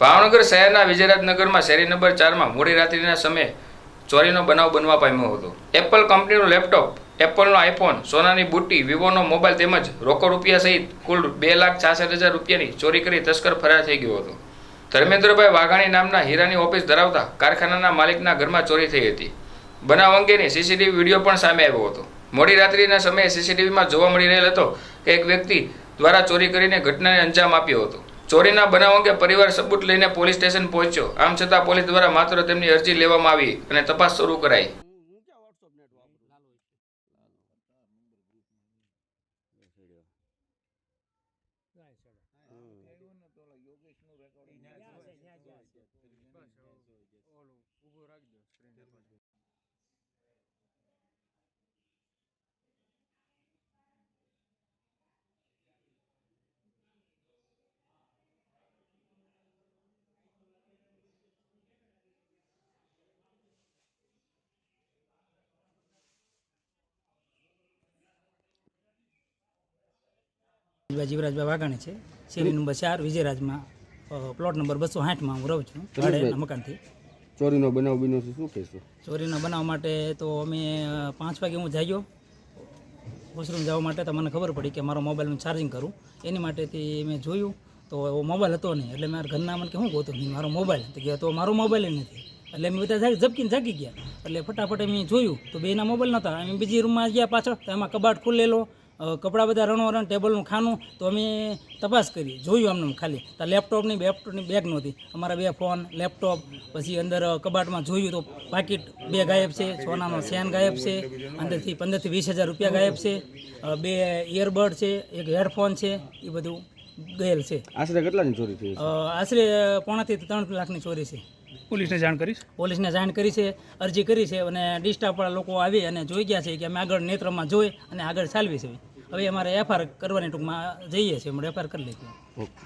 ભાવનગર શહેરના વિજયરાજનગરમાં શેરી નંબર ચારમાં મોડી રાત્રિના સમયે ચોરીનો બનાવ બનવા પામ્યો હતો. એપલ કંપનીનું લેપટોપ, એપલનો આઈફોન સોનાની બુટ્ટી, વિવોનો મોબાઈલ તેમજ રોકડ રૂપિયા સહિત કુલ બે લાખ છાસઠ હજાર રૂપિયાની ચોરી કરી તસ્કર ફરાર થઈ ગયો હતો. ધર્મેન્દ્રભાઈ વાઘાણી નામના હીરાની ઓફિસ ધરાવતા કારખાનાના માલિકના ઘરમાં ચોરી થઈ હતી. બનાવ અંગેની સીસીટીવી વીડિયો પણ સામે આવ્યો હતો. મોડી રાત્રિના સમયે સીસીટીવીમાં જોવા મળી રહેલ હતો કે એક વ્યક્તિ દ્વારા ચોરી કરીને ઘટનાને અંજામ આપ્યો હતો. ચોરીના બનાવ અંગે પરિવાર સબૂત લઈને પોલીસ સ્ટેશન પહોંચ્યો. આમ છતાં પોલીસ દ્વારા માત્ર તેમની અરજી લેવામાં આવી અને તપાસ શરૂ કરાઈ. જીવરાજભાઈ વાઘાણી છે. શેરી નંબર ચાર વિજયરાજમાં પ્લોટ નંબર બસો સાઠમાં હું રહું છું ભાડેના મકાનથી. ચોરીનો બનાવ બીનો શું કહેશો? ચોરીનો બનાવ માટે તો અમે પાંચ વાગે હું જાગ્યો. વોશરૂમ જવા માટે તો મને ખબર પડી કે મારો મોબાઈલનું ચાર્જિંગ કરું. એની માટેથી મેં જોયું તો એવો મોબાઈલ હતો નહીં. એટલે મારા ઘરના મને કે શું ગોતું નહીં મારો મોબાઈલ. તો કે તો મારો મોબાઈલ નથી. એટલે અમે બધા ઝબકીને જાગી ગયા. એટલે ફટાફટ મેં જોયું તો બેના મોબાઈલ નહોતા અમે બીજી રૂમમાં ગયા પાછળ તો એમાં કબાટ ખુલ્લેલો કપડાં બધા રણોરણ ટેબલનું ખાનું તો અમે તપાસ કરી જોયું અમને ખાલી. તો લેપટોપની લેપટોપની બેગ નહોતી. અમારા બે ફોન લેપટોપ પછી અંદર કબાટમાં જોયું તો પાકીટ બે ગાયબ છે સોનાનો સેન ગાયબ છે અંદરથી પંદરથી વીસ હજાર રૂપિયા ગાયબ છે બે ઇયરબડ છે એક હેડફોન છે એ બધું ગયેલ છે. આશરે કેટલાની ચોરી થઈ આશરે પોણાથી ત્રણ લાખની ચોરી છે. પોલીસને જાણ કરીશ પોલીસને જાણ કરી છે અરજી કરી છે અને ડિસ્ટાફવાળા લોકો આવી અને જોઈ ગયા છે કે અમે આગળ નેત્રમાં જોઈ અને આગળ ચાલવી છે. હવે અમારે એફઆર કરવાની ટૂંકમાં જઈએ છીએ એમણે એફઆર કરી લીધી ઓકે.